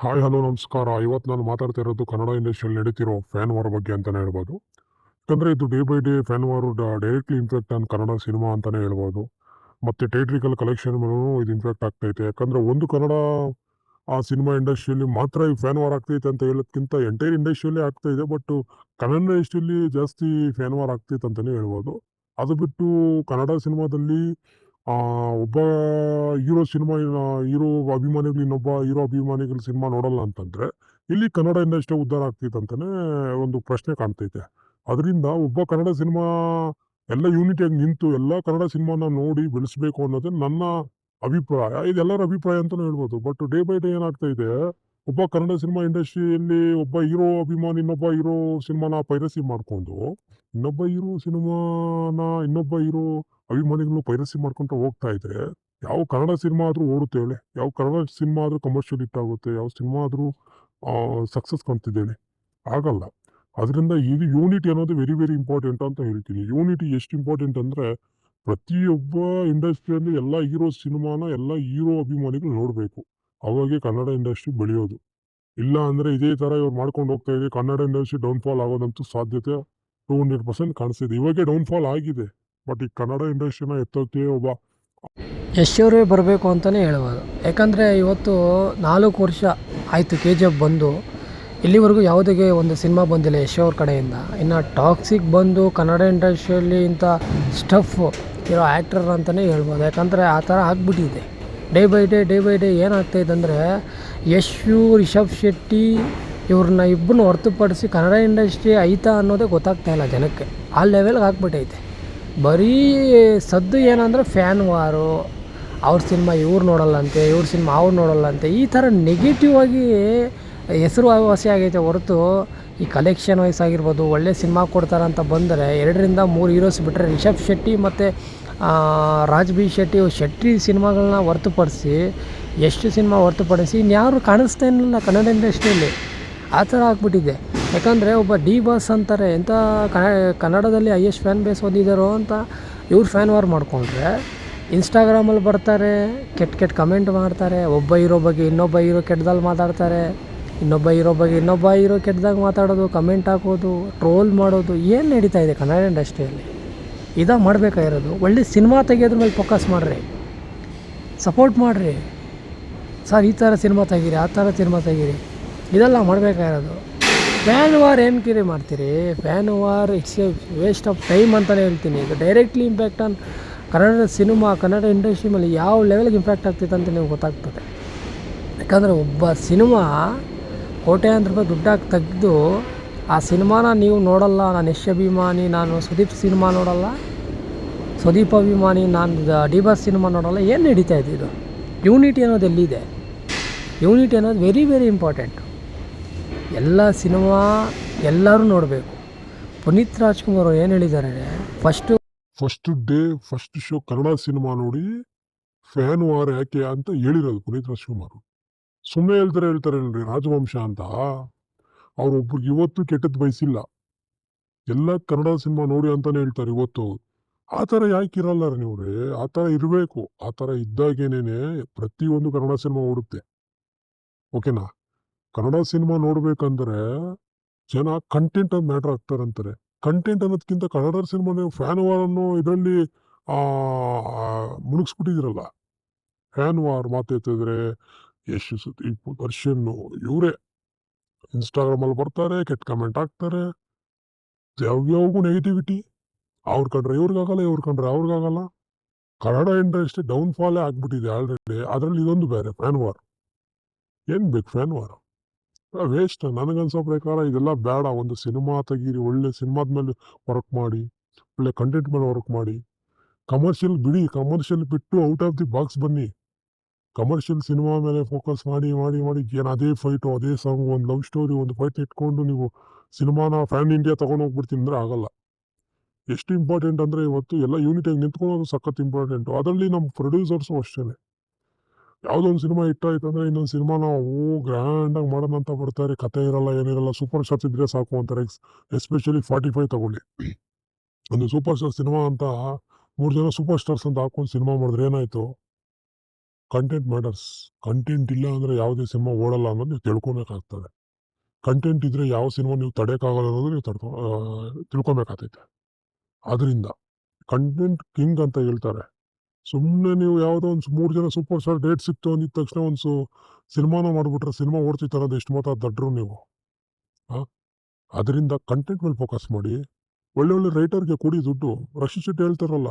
Hi, hello, ನಮಸ್ಕಾರ. ಇವತ್ತು ನಾನು ಮಾತಾಡ್ತಾ ಇರೋದು ಕನ್ನಡ ಇಂಡಸ್ಟ್ರಿಯಲ್ಲಿ ನಡೀತಿರೋ ಫ್ಯಾನ್ ವಾರ್ ಬಗ್ಗೆ ಅಂತಲೇ ಹೇಳ್ಬೋದು. ಯಾಕಂದರೆ ಇದು day by day fan war directly impact on Kannada cinema ಅಂತಲೇ ಹೇಳ್ಬೋದು. ಮತ್ತು ಥಿಯೇಟ್ರಿಕಲ್ ಕಲೆಕ್ಷನ್ ಮೇಲೂ ಇದು ಇಂಪ್ಯಾಕ್ಟ್ ಆಗ್ತೈತೆ ಯಾಕಂದರೆ ಒಂದು ಕನ್ನಡ, ಆ ಸಿನಿಮಾ ಇಂಡಸ್ಟ್ರಿಯಲ್ಲಿ ಮಾತ್ರ ಈ ಫ್ಯಾನ್ ವಾರ್ ಆಗ್ತೈತೆ ಅಂತ ಹೇಳೋದ್ಕಿಂತ ಎಂಟೈರ್ ಇಂಡಸ್ಟ್ರಿಯಲ್ಲೇ ಆಗ್ತಾ ಇದೆ. ಬಟ್ ಕನ್ನಡ ಇಂಡಸ್ಟ್ರಿಯಲ್ಲಿ ಜಾಸ್ತಿ ಫ್ಯಾನ್ ವಾರ್ ಆಗ್ತೈತೆ ಅಂತಲೇ ಹೇಳ್ಬೋದು. ಅದು ಬಿಟ್ಟು ಕನ್ನಡ ಸಿನಿಮಾದಲ್ಲಿ ಒಬ್ಬ ಹೀರೋ ಸಿನಿಮಾ ಹೀರೋ ಅಭಿಮಾನಿಗಳು ಇನ್ನೊಬ್ಬ ಹೀರೋ ಅಭಿಮಾನಿಗಳು ಸಿನಿಮಾ ನೋಡಲ್ಲ ಅಂತಂದ್ರೆ, ಇಲ್ಲಿ ಕನ್ನಡ ಇಂಡಸ್ಟ್ರಿ ಉದ್ಧಾರ ಆಗ್ತೈತೆ ಒಂದು ಪ್ರಶ್ನೆ ಕಾಣ್ತೈತೆ. ಅದರಿಂದ ಒಬ್ಬ ಕನ್ನಡ ಸಿನಿಮಾ ಎಲ್ಲ ಯೂನಿಟಿಯಾಗಿ ನಿಂತು ಎಲ್ಲ ಕನ್ನಡ ಸಿನಿಮಾನ ನೋಡಿ ಬೆಳೆಸಬೇಕು ಅನ್ನೋದೇ ನನ್ನ ಅಭಿಪ್ರಾಯ. ಇದೆಲ್ಲರ ಅಭಿಪ್ರಾಯ ಅಂತಲೂ ಹೇಳ್ಬೋದು. ಬಟ್ ಡೇ ಬೈ ಡೇ ಏನಾಗ್ತಾ ಇದೆ ಒಬ್ಬ ಕನ್ನಡ ಸಿನಿಮಾ ಇಂಡಸ್ಟ್ರಿಯಲ್ಲಿ ಒಬ್ಬ ಹೀರೋ ಅಭಿಮಾನಿ, ಇನ್ನೊಬ್ಬ ಹೀರೋ ಸಿನಿಮಾನ ಪೈರಸಿ ಮಾಡ್ಕೊಂಡು, ಇನ್ನೊಬ್ಬ ಹೀರೋ ಸಿನಿಮಾನ, ಇನ್ನೊಬ್ಬ ಹೀರೋ ಅಭಿಮಾನಿಗಳು ಪೈರಸಿ ಮಾಡ್ಕೊಂತ ಹೋಗ್ತಾ ಇದ್ರೆ, ಯಾವ ಕನ್ನಡ ಸಿನಿಮಾ ಆದ್ರೂ ಓಡುತ್ತೆ ಹೇಳಿ. ಯಾವ ಕನ್ನಡ ಸಿನಿಮಾ ಆದ್ರೂ ಕಮರ್ಷಿಯಲ್ ಹಿಟ್ ಆಗುತ್ತೆ, ಯಾವ ಸಿನಿಮಾ ಆದ್ರೂ ಸಕ್ಸಸ್ ಕಾಣ್ತಿದೆ ಹೇಳಿ. ಆಗಲ್ಲ. ಅದರಿಂದ ಇದು ಯೂನಿಟಿ ಅನ್ನೋದು ವೆರಿ ವೆರಿ ಇಂಪಾರ್ಟೆಂಟ್ ಅಂತ ಹೇಳ್ತೀನಿ. ಯೂನಿಟಿ ಎಷ್ಟು ಇಂಪಾರ್ಟೆಂಟ್ ಅಂದ್ರೆ, ಪ್ರತಿಯೊಬ್ಬ ಇಂಡಸ್ಟ್ರಿಯಲ್ಲಿ ಎಲ್ಲ ಹೀರೋ ಸಿನಿಮಾನ, ಎಲ್ಲ ಹೀರೋ ಅಭಿಮಾನಿಗಳು ನೋಡಬೇಕು. ಅವಾಗೆ ಕನ್ನಡ ಇಂಡಸ್ಟ್ರಿ ಬೆಳೆಯೋದು. ಇಲ್ಲ ಅಂದ್ರೆ ಇದೇ ತರ ಇವ್ರು ಮಾಡ್ಕೊಂಡು ಹೋಗ್ತಾ ಇದೆ ಕನ್ನಡ ಇಂಡಸ್ಟ್ರಿ ಡೌನ್ಫಾಲ್ ಆಗೋದಂತೂ ಸಾಧ್ಯತೆ ಟೂ ಹಂಡ್ರೆಡ್ ಪರ್ಸೆಂಟ್ ಕಾಣಿಸ್ತಿದೆ. ಇವಾಗೆ ಡೌನ್ಫಾಲ್ ಆಗಿದೆ ಬಟ್ ಈ ಕನ್ನಡ ಇಂಡಸ್ಟ್ರಿನ ಎತ್ತೋಕೆ ಒಬ್ಬ ಯಶೋರೇ ಬರಬೇಕು ಅಂತಲೇ ಹೇಳ್ಬೋದು. ಯಾಕಂದರೆ ಇವತ್ತು ನಾಲ್ಕು ವರ್ಷ ಆಯಿತು ಕೆ ಜಿ ಎಫ್ ಬಂದು. ಇಲ್ಲಿವರೆಗೂ ಯಾವುದೇ ಒಂದು ಸಿನಿಮಾ ಬಂದಿಲ್ಲ ಯಶ್ ಅವ್ರ ಕಡೆಯಿಂದ. ಇನ್ನು ಟಾಕ್ಸಿಕ್ ಬಂದು ಕನ್ನಡ ಇಂಡಸ್ಟ್ರಿಯಲ್ಲಿ ಇಂಥ ಸ್ಟಫ್ ಇರೋ ಆ್ಯಕ್ಟರ್ ಅಂತಲೇ ಹೇಳ್ಬೋದು. ಯಾಕಂದರೆ ಆ ಥರ ಆಗ್ಬಿಟ್ಟಿದೆ. Day by day day by day ಏನಾಗ್ತಾಯಿದೆ ಅಂದರೆ ಯಶು ರಿಷಬ್ ಶೆಟ್ಟಿ ಇವ್ರನ್ನ ಇಬ್ಬರನ್ನ ಹೊರತುಪಡಿಸಿ ಕನ್ನಡ ಇಂಡಸ್ಟ್ರಿ ಐತಾ ಅನ್ನೋದೇ ಗೊತ್ತಾಗ್ತಾ ಇಲ್ಲ ಜನಕ್ಕೆ. ಆ ಲೆವೆಲ್ಗೆ ಆಗ್ಬಿಟ್ಟೈತೆ. ಬರೀ ಸದ್ದು ಏನಂದರೆ ಫ್ಯಾನ್ ವಾರು ಅವ್ರ ಸಿನಿಮಾ ಇವ್ರು ನೋಡಲ್ಲಂತೆ, ಇವ್ರ ಸಿನಿಮಾ ಅವ್ರು ನೋಡಲ್ಲಂತೆ, ಈ ಥರ ನೆಗೆಟಿವ್ ಆಗಿ ಹೆಸರುವಾಸಿ ಆಗೈತೆ ಹೊರತು ಈ ಕಲೆಕ್ಷನ್ ವೈಸ್ ಆಗಿರ್ಬೋದು, ಒಳ್ಳೆ ಸಿನಿಮಾ ಕೊಡ್ತಾರಂತ ಬಂದರೆ ಎರಡರಿಂದ ಮೂರು ಹೀರೋಸ್ ಬಿಟ್ಟರೆ ರಿಷಬ್ ಶೆಟ್ಟಿ ಮತ್ತು ರಾಜ್ ಬಿ ಶೆಟ್ಟಿ ಶೆಟ್ಟಿ ಸಿನಿಮಾಗಳನ್ನ ಹೊರತುಪಡಿಸಿ, ಎಷ್ಟು ಸಿನಿಮಾ ಹೊರತುಪಡಿಸಿ ಇನ್ಯಾರು ಕಾಣಿಸ್ತಾ ಇಲ್ಲ ಕನ್ನಡ ಇಂಡಸ್ಟ್ರಿಯಲ್ಲಿ ಆ ಥರ ಆಗ್ಬಿಟ್ಟಿದೆ. ಯಾಕಂದರೆ ಒಬ್ಬ ಡಿ ಬಾಸ್ ಅಂತಾರೆ ಎಂಥ ಕನ್ನಡದಲ್ಲಿ ಹೈಯೆಸ್ಟ್ ಫ್ಯಾನ್ ಬೇಸ್ ಓದಿದ್ದಾರೋ ಅಂತ ಇವ್ರು ಫ್ಯಾನ್ ವಾರ್ ಮಾಡಿಕೊಂಡ್ರೆ ಇನ್ಸ್ಟಾಗ್ರಾಮಲ್ಲಿ ಬರ್ತಾರೆ ಕೆಟ್ಟ ಕೆಟ್ಟ ಕಮೆಂಟ್ ಮಾಡ್ತಾರೆ, ಒಬ್ಬ ಇರೋ ಬಗ್ಗೆ ಇನ್ನೊಬ್ಬ ಇರೋ ಕೆಟ್ಟದಲ್ಲಿ ಮಾತಾಡ್ತಾರೆ, ಇನ್ನೊಬ್ಬ ಇರೋ ಬಗ್ಗೆ ಇನ್ನೊಬ್ಬ ಇರೋ ಕೆಟ್ಟದಾಗ ಮಾತಾಡೋದು, ಕಮೆಂಟ್ ಹಾಕೋದು, ಟ್ರೋಲ್ ಮಾಡೋದು, ಏನು ನಡೀತಾ ಇದೆ ಕನ್ನಡ ಇಂಡಸ್ಟ್ರಿಯಲ್ಲಿ? ಇದ ಮಾಡಬೇಕಾಗಿರೋದು. ಒಳ್ಳೆ ಸಿನಿಮಾ ತೆಗಿಯೋದ್ರ ಮೇಲೆ ಫೋಕಸ್ ಮಾಡಿರಿ. ಸಪೋರ್ಟ್ ಮಾಡಿರಿ. ಸರ್, ಈ ಥರ ಸಿನಿಮಾ ತೆಗೀರಿ, ಆ ಥರ ಸಿನಿಮಾ ತೆಗೀರಿ. ಇದೆಲ್ಲ ಮಾಡಬೇಕಾಗಿರೋದು. ಫ್ಯಾನ್ ವಾರ್ ಏನು ಕಿರಿ ಮಾಡ್ತೀರಿ? Fan war it's a waste of time ಅಂತಲೇ ಹೇಳ್ತೀನಿ. ಇದು directly impact on Kannada cinema, Kannada industry ಮೇಲೆ ಯಾವ ಲೆವೆಲ್ಗೆ ಇಂಪ್ಯಾಕ್ಟ್ ಆಗ್ತಿತ್ತು ಅಂತ ನಿಮ್ಗೆ ಗೊತ್ತಾಗ್ತದೆ. ಯಾಕಂದರೆ ಒಬ್ಬ ಸಿನಿಮಾ ಕೋಟ್ಯಾಂತರ ರೂಪಾಯಿ ದುಡ್ಡಾಗಿ ತೆಗೆದು ಆ ಸಿನಿಮಾನ ನೀವು ನೋಡಲ್ಲ, ನಾನು ಯಶ್ ಅಭಿಮಾನಿ, ನಾನು ಸುದೀಪ್ ಸಿನಿಮಾ ನೋಡಲ್ಲ, ಸುದೀಪ್ ಅಭಿಮಾನಿ, ನಾನು ಡಿ ಬಾಸ್ ಸಿನಿಮಾ ನೋಡಲ್ಲ, ಏನು ನಡೀತಾ ಇದೆ ಇದು? ಯೂನಿಟಿ ಅನ್ನೋದು ಎಲ್ಲಿದೆ? ಯೂನಿಟಿ ಅನ್ನೋದು ವೆರಿ ವೆರಿ ಇಂಪಾರ್ಟೆಂಟ್ ಎಲ್ಲ ಸಿನಿಮಾ ಎಲ್ಲರೂ ನೋಡಬೇಕು. ಪುನೀತ್ ರಾಜ್ಕುಮಾರ್ ಏನು ಹೇಳಿದ್ದಾರೆ first first day first show Kannada cinema ನೋಡಿ ಫ್ಯಾನ್ ವಾರ್ ಯಾಕೆ ಅಂತ ಹೇಳಿರೋದು ಪುನೀತ್ ರಾಜ್ಕುಮಾರ್ ಸುಮ್ಮನೆ ಹೇಳ್ತಾರೆ ಹೇಳ್ತಾರೆ ರಾಜವಂಶ ಅಂತ? ಅವ್ರೊಬ್ರಿಗೆ ಇವತ್ತು ಕೆಟ್ಟದ್ದು ಬಯಸಿಲ್ಲ. ಎಲ್ಲ ಕನ್ನಡ ಸಿನಿಮಾ ನೋಡಿ ಅಂತಾನೆ ಹೇಳ್ತಾರೆ ಇವತ್ತು. ಆ ಥರ ಯಾಕೆ ಇರಲ್ಲ ರೀ ನೀವ್ರಿ? ಆ ಥರ ಇರಬೇಕು. ಆ ಥರ ಇದ್ದಾಗೇನೇನೆ ಪ್ರತಿಯೊಂದು ಕನ್ನಡ ಸಿನಿಮಾ ಓಡುತ್ತೆ. ಓಕೆನಾ? ಕನ್ನಡ ಸಿನಿಮಾ ನೋಡ್ಬೇಕಂದ್ರೆ ಜನ ಕಂಟೆಂಟ್ ಅಂತ ಮ್ಯಾಟ್ರ್ ಆಗ್ತಾರಂತಾರೆ. ಕಂಟೆಂಟ್ ಅನ್ನೋದಕ್ಕಿಂತ ಕನ್ನಡ ಸಿನಿಮಾ ನೀವು ಫ್ಯಾನ್ ವಾರ್ ಅನ್ನೋ ಇದರಲ್ಲಿ ಮುಳುಗಿಸ್ಬಿಟ್ಟಿದಿರಲ್ಲ ಫ್ಯಾನ್ ವಾರ್ ಮಾತಾಡ್ತಿದ್ರೆ ಯಶ್ ಸುದೀಪ್ ದರ್ಶನ್, ಇವರೇ. ಇನ್ಸ್ಟಾಗ್ರಾಮಲ್ಲಿ ಬರ್ತಾರೆ, ಕೆಟ್ಟ ಕಮೆಂಟ್ ಹಾಕ್ತಾರೆ. ಯಾವ್ಯಾವಗೂ ನೆಗೆಟಿವಿಟಿ ಅವ್ರ ಕಂಡ್ರೆ ಇವ್ರಿಗಾಗಲ್ಲ ಇವ್ರ ಕಂಡ್ರೆ ಅವ್ರಿಗಾಗಲ್ಲ ಕನ್ನಡ ಇಂಡಸ್ಟ್ರಿ ಡೌನ್ಫಾಲೇ ಆಗಿಬಿಟ್ಟಿದೆ ಆಲ್ರೆಡಿ ಅದರಲ್ಲಿ ಇದೊಂದು ಬೇರೆ ಫ್ಯಾನ್ ವಾರ್ ಏನು ಬೇಕು ಫ್ಯಾನ್ ವಾರ್ ವೇಸ್ಟ್ ನನಗನ್ಸೋ ಪ್ರಕಾರ ಇದೆಲ್ಲ ಬೇಡ. ಒಂದು ಸಿನಿಮಾ ತೆಗೀರಿ, ಒಳ್ಳೆ ಸಿನಿಮಾದ ಮೇಲೆ ವರ್ಕ್ ಮಾಡಿ, ಒಳ್ಳೆ ಕಂಟೆಂಟ್ ಮೇಲೆ ವರ್ಕ್ ಮಾಡಿ. ಕಮರ್ಷಿಯಲ್ ಬಿಡಿ ಕಮರ್ಷಿಯಲ್ ಬಿಟ್ಟು ಔಟ್ ಆಫ್ ದಿ ಬಾಕ್ಸ್ ಬನ್ನಿ. ಕಮರ್ಷಿಯಲ್ ಸಿನಿಮಾ ಮೇಲೆ ಫೋಕಸ್ ಮಾಡಿ ಮಾಡಿ ಮಾಡಿ ಏನು ಅದೇ ಫೈಟು ಅದೇ ಸಾಂಗ್ ಒಂದು ಲವ್ ಸ್ಟೋರಿ ಒಂದು ಫೈಟ್ ಇಟ್ಕೊಂಡು ನೀವು ಸಿನಿಮಾನ ಫ್ಯಾನ್ ಇಂಡಿಯಾ ತೊಗೊಂಡು ಹೋಗ್ಬಿಡ್ತೀನಿ ಅಂದರೆ ಆಗಲ್ಲ. ಎಷ್ಟು ಇಂಪಾರ್ಟೆಂಟ್ ಅಂದರೆ ಇವತ್ತು ಎಲ್ಲ ಯೂನಿಟಾಗಿ ನಿಂತ್ಕೊಳ್ಳೋದು ಸಖತ್ ಇಂಪಾರ್ಟೆಂಟು ಅದರಲ್ಲಿ ನಮ್ಮ ಪ್ರೊಡ್ಯೂಸರ್ಸು ಅಷ್ಟೇ ಯಾವುದೊಂದು ಸಿನಿಮಾ ಹಿಟ್ ಆಯ್ತು ಅಂದರೆ ಇನ್ನೊಂದು ಸಿನಿಮಾನ, ಓ ಗ್ರ್ಯಾಂಡಾಗಿ ಮಾಡೋಣ ಅಂತ ಬರ್ತಾರೆ. ಕತೆ ಇರಲ್ಲ, ಏನಿರಲ್ಲ ಸೂಪರ್ ಸ್ಟಾರ್ಸ್ ಇದ್ರೆ ಸಾಕು ಅಂತಾರೆ. ಎಸ್ಪೆಷಲಿ ಫಾರ್ಟಿ ಫೈವ್ ತಗೊಳ್ಳಿ. ಒಂದು ಸೂಪರ್ ಸ್ಟಾರ್ ಸಿನಿಮಾ ಅಂತ ಮೂರು ಜನ ಸೂಪರ್ ಸ್ಟಾರ್ಸ್ ಅಂತ ಹಾಕೊಂಡು ಸಿನಿಮಾ ಮಾಡಿದ್ರೆ ಏನಾಯ್ತು? ಕಂಟೆಂಟ್ ಮ್ಯಾಟರ್ಸ್ ಕಂಟೆಂಟ್ ಇಲ್ಲ ಅಂದರೆ ಯಾವುದೇ ಸಿನಿಮಾ ಓಡಲ್ಲ ಅನ್ನೋದು ನೀವು ತಿಳ್ಕೊಬೇಕಾಗ್ತದೆ ಕಂಟೆಂಟ್ ಇದ್ದರೆ ಯಾವ ಸಿನಿಮಾ ನೀವು ತಡೆಯೋಕ್ಕಾಗಲ್ಲ ಅನ್ನೋದು ನೀವು ತಡ್ಕೊ ತಿಳ್ಕೊಬೇಕಾಗ್ತೈತೆ ಅದರಿಂದ ಕಂಟೆಂಟ್ ಕಿಂಗ್ ಅಂತ ಹೇಳ್ತಾರೆ. ಸುಮ್ಮನೆ ನೀವು ಯಾವುದೋ ಒಂದು ಮೂರು ಜನ ಸೂಪರ್ ಸ್ಟಾರ್ ಡೇಟ್ ಸಿಕ್ತು ಅಂದಿದ ತಕ್ಷಣ ಒಂದು ಸು ಸಿನಿಮಾನ ಮಾಡಿಬಿಟ್ರೆ ಸಿನಿಮಾ ಓಡ್ತಿತ್ತು ಅನ್ನೋದು ಎಷ್ಟು ಮಾತ್ರ ದಡ್ರು ನೀವು. ಹಾಂ ಅದರಿಂದ ಕಂಟೆಂಟ್ ಮೇಲೆ ಫೋಕಸ್ ಮಾಡಿ ಒಳ್ಳೆ ಒಳ್ಳೆ ರೈಟರ್ಗೆ ಕೊಡಿ ದುಡ್ಡು. ರಕ್ಷಿತ್ ಶೆಟ್ಟಿ ಹೇಳ್ತಾರಲ್ಲ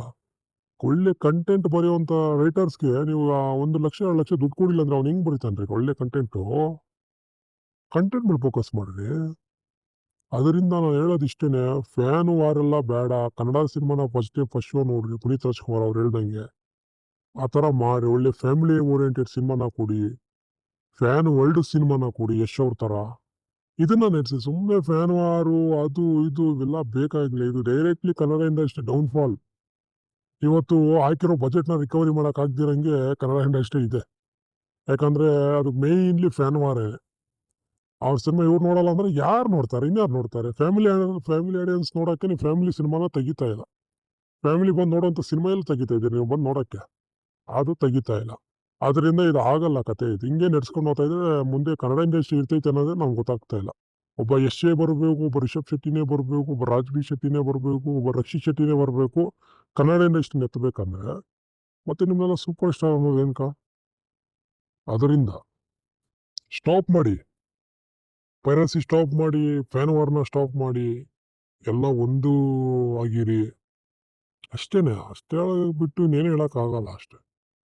ಒಳ್ಳೆ ಕಂಟೆಂಟ್ ಬರೆಯುವಂಥ ರೈಟರ್ಸ್ಗೆ ನೀವು ಒಂದು ಲಕ್ಷ, ಎರಡು ಲಕ್ಷ ದುಡ್ಡು ಕೊಡಿಲ್ಲ ಅಂದ್ರೆ ಅವ್ನು ಹೆಂಗೆ ಬರೀತಾನೆ ರೀ ಒಳ್ಳೆ ಕಂಟೆಂಟು ಕಂಟೆಂಟ್ ಮೇಲೆ ಫೋಕಸ್ ಮಾಡಿರಿ. ಅದರಿಂದ ನಾನು ಹೇಳೋದು ಇಷ್ಟೇ ಫ್ಯಾನು ವಾರೆಲ್ಲ ಬೇಡ, ಕನ್ನಡ ಸಿನಿಮಾನ ಫಸ್ಟ್ ಡೇ ಫಸ್ಟ್ ಶೋ ನೋಡ್ರಿ, ಪುನೀತ್ ರಾಜ್ಕುಮಾರ್ ಅವ್ರು ಹೇಳ್ದಂಗೆ. ಆ ಥರ ಮಾಡಿ ಒಳ್ಳೆ ಫ್ಯಾಮಿಲಿ ಓರಿಯೆಂಟೆಡ್ ಸಿನಿಮಾನ ಕೊಡಿ. ಫ್ಯಾನ್ ವರ್ಲ್ಡ್ ಸಿನಿಮಾನ ಕೊಡಿ, ಯಶ್ ಅವ್ರ ಥರ. ಇದನ್ನ ನಡೆಸಿ ಸುಮ್ಮನೆ ಫ್ಯಾನ್ ವಾರು, ಅದು, ಇದು, ಇವೆಲ್ಲ ಬೇಕಾಗಿಲ್ಲ. ಇದು ಡೈರೆಕ್ಟ್ಲಿ ಕನ್ನಡ ಇಂಡಸ್ಟ್ರಿ ಡೌನ್ಫಾಲ್ ಇವತ್ತು ಹಾಕಿರೋ ಬಜೆಟ್ನ ರಿಕವರಿ ಮಾಡೋಕ್ಕಾಗ್ದಿರಂಗೆ ಕನ್ನಡ ಇಂಡಸ್ಟ್ರಿ ಇದೆ. ಯಾಕಂದ್ರೆ ಅದು ಮೇಯ್ನ್ಲಿ ಫ್ಯಾನ್ ವಾರೇ. ಅವ್ರ ಸಿನಿಮಾ ಇವ್ರು ನೋಡಲ್ಲ ಅಂದ್ರೆ ಯಾರು ನೋಡ್ತಾರೆ? ಇನ್ಯಾರು ನೋಡ್ತಾರೆ? ಫ್ಯಾಮಿಲಿ ಫ್ಯಾಮಿಲಿ ಆಡಿಯನ್ಸ್ ನೋಡೋಕ್ಕೆ ನೀವು ಫ್ಯಾಮಿಲಿ ಸಿನಿಮಾನ ತೆಗಿತಾ ಇಲ್ಲ. ಫ್ಯಾಮಿಲಿ ಬಂದು ನೋಡೋಂಥ ಸಿನಿಮಾ ಎಲ್ಲ ತೆಗಿತಾ ಇದ್ದೀರಿ ನೀವು ಬಂದು ನೋಡೋಕ್ಕೆ? ಅದು ತೆಗಿತಾ ಇಲ್ಲ. ಅದರಿಂದ ಇದು ಆಗಲ್ಲ ಕತೆ ಇದು. ಹಿಂಗೆ ನಡ್ಸ್ಕೊಂಡು ಹೋಗ್ತಾ ಇದ್ರೆ ಮುಂದೆ ಕನ್ನಡ ಇಂಡಸ್ಟ್ರಿ ಇರ್ತೈತೆ ಅನ್ನೋದೇ ನಮ್ಗೆ ಗೊತ್ತಾಗ್ತಾ ಇಲ್ಲ. ಒಬ್ಬ ಯಶೇ ಬರಬೇಕು, ಒಬ್ಬ ರಿಷಬ್ ಶೆಟ್ಟಿನೇ ಬರಬೇಕು, ಒಬ್ಬ ರಾಜ್ಬಿ ಶೆಟ್ಟಿನೇ ಬರಬೇಕು, ಒಬ್ಬ ರಕ್ಷಿತ್ ಶೆಟ್ಟಿನೇ ಬರಬೇಕು. ಕನ್ನಡ ಇಂಡಸ್ಟ್ರಿನ ಎತ್ತಬೇಕಂದ್ರೆ ಮತ್ತೆ ನಿಮ್ಮೆಲ್ಲ ಸೂಪರ್ ಸ್ಟಾರ್ ಅನ್ನೋದು ಏನಕ? ಅದರಿಂದ ಸ್ಟಾಪ್ ಮಾಡಿ. ಪೈರಸಿ ಸ್ಟಾಪ್ ಮಾಡಿ ಫ್ಯಾನ್ ವಾರ್ನ ಸ್ಟಾಪ್ ಮಾಡಿ, ಎಲ್ಲ ಒಂದು ಆಗಿರಿ. ಅಷ್ಟೇನೆ, ಅಷ್ಟೇ ಬಿಟ್ಟು ಇನ್ನೇನು ಹೇಳೋಕ್ಕಾಗಲ್ಲ ಅಷ್ಟೇ.